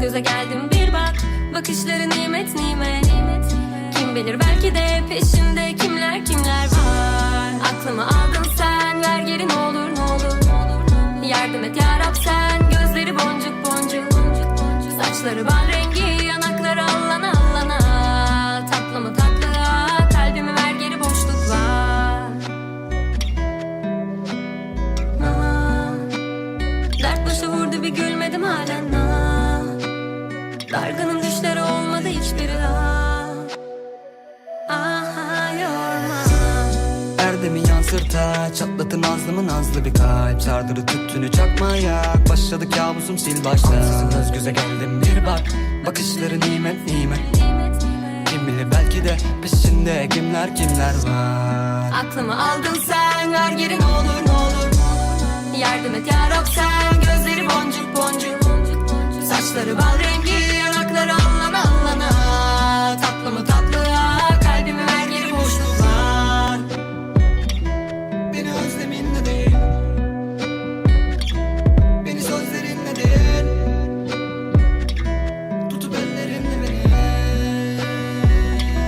göze geldim. Bir bak Bakışları nimet nimet. Kim bilir belki de peşinde kimler kimler var. Aklımı aldın sen ver geri ne olur ne olur Yardım et yarab sen gözleri boncuk boncuk. Saçları bal rengi yanakları allana allana. Tatlı mı tatlı kalbimi ver geri boşluk var Ah, Dert başı vurdu bir gülmedim halen. Dargınım düşleri olmadı hiçbiri ah. Aha yorma. Erdemi yansırta Çatlatın nazlımı nazlı bir kalp. Sardırı tüttünü çakmaya Başladı kabusum sil baştan Ansızın göz göze geldim bir bak. Bakışları nimet nimet. Kim bilir belki de peşinde kimler kimler var. Aklımı aldın sen ver geri ne olur ne olur. Yardım et yarab sen gözleri boncuk boncuk. Saçları bal rengi